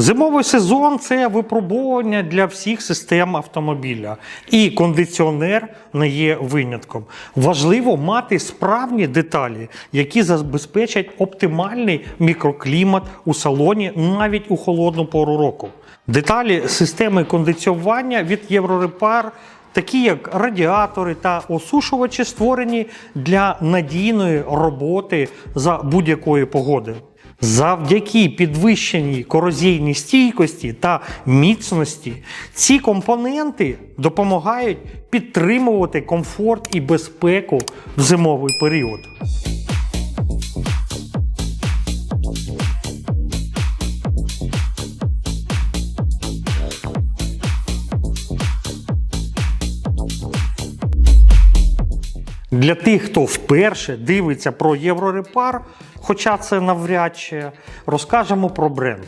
Зимовий сезон це випробування для всіх систем автомобіля, і кондиціонер не є винятком. Важливо мати справні деталі, які забезпечать оптимальний мікроклімат у салоні навіть у холодну пору року. Деталі системи кондиціювання від Єврорепар. Такі як радіатори та осушувачі створені для надійної роботи за будь-якої погоди. Завдяки підвищеній корозійній стійкості та міцності ці компоненти допомагають підтримувати комфорт і безпеку в зимовий період. Для тих, хто вперше дивиться про Єврорепар, хоча це навряд чи, розкажемо про бренд.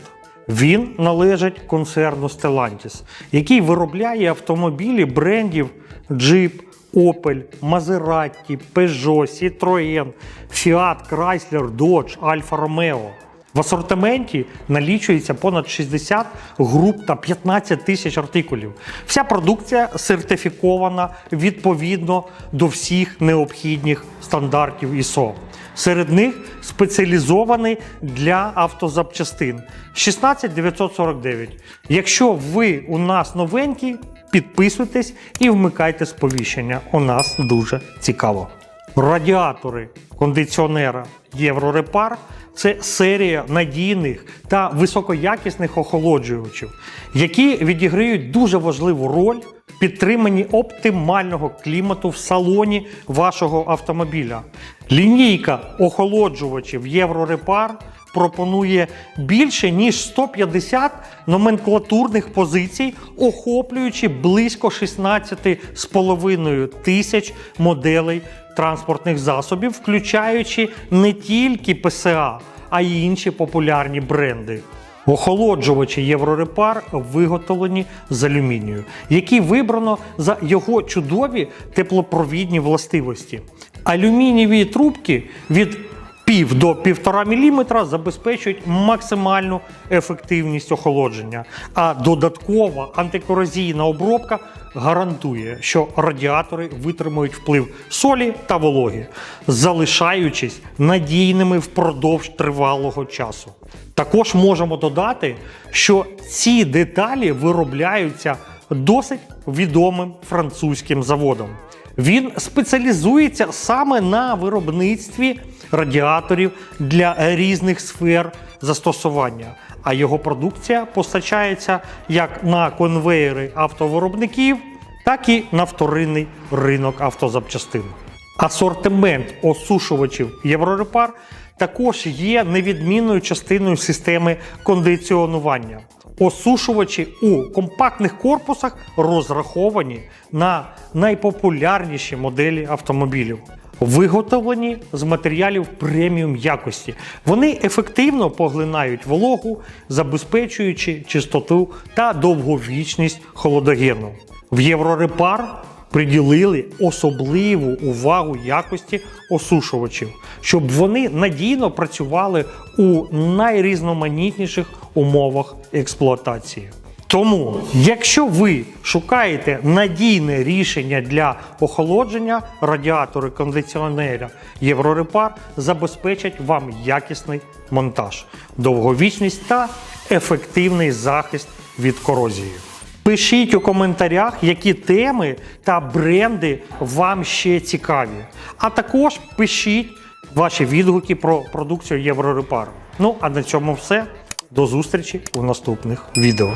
Він належить концерну Stellantis, який виробляє автомобілі брендів Jeep, Opel, Maserati, Peugeot, Citroën, Fiat, Chrysler, Dodge, Alfa Romeo. В асортименті налічується понад 60 груп та 15 тисяч артикулів. Вся продукція сертифікована відповідно до всіх необхідних стандартів ISO. Серед них спеціалізований для автозапчастин 16949. Якщо ви у нас новенькі, підписуйтесь і вмикайте сповіщення. У нас дуже цікаво. Радіатори кондиціонера Єврорепар це серія надійних та високоякісних охолоджувачів, які відіграють дуже важливу роль в підтриманні оптимального клімату в салоні вашого автомобіля. Лінійка охолоджувачів Єврорепар пропонує більше ніж 150 номенклатурних позицій, охоплюючи близько 16,5 тисяч моделей транспортних засобів, включаючи не тільки ПСА, а й інші популярні бренди. Охолоджувачі Єврорепар виготовлені з алюмінію, який вибрано за його чудові теплопровідні властивості. Алюмінієві трубки від пів до 1,5 мм забезпечують максимальну ефективність охолодження, а додаткова антикорозійна обробка гарантує, що радіатори витримують вплив солі та вологи, залишаючись надійними впродовж тривалого часу. Також можемо додати, що ці деталі виробляються досить відомим французьким заводом. Він спеціалізується саме на виробництві радіаторів для різних сфер застосування, а його продукція постачається як на конвеєри автовиробників, так і на вторинний ринок автозапчастин. Асортимент осушувачів Єврорепар також є невідмінною частиною системи кондиціонування. Осушувачі у компактних корпусах розраховані на найпопулярніші моделі автомобілів. Виготовлені з матеріалів преміум якості. Вони ефективно поглинають вологу, забезпечуючи чистоту та довговічність холодогену. В Єврорепар приділили особливу увагу якості осушувачів, щоб вони надійно працювали у найрізноманітніших умовах експлуатації. Тому, якщо ви шукаєте надійне рішення для охолодження, радіатори кондиціонера Єврорепар забезпечать вам якісний монтаж, довговічність та ефективний захист від корозії. Пишіть у коментарях, які теми та бренди вам ще цікаві. А також пишіть ваші відгуки про продукцію Єврорепар. Ну а на цьому все. До зустрічі у наступних відео.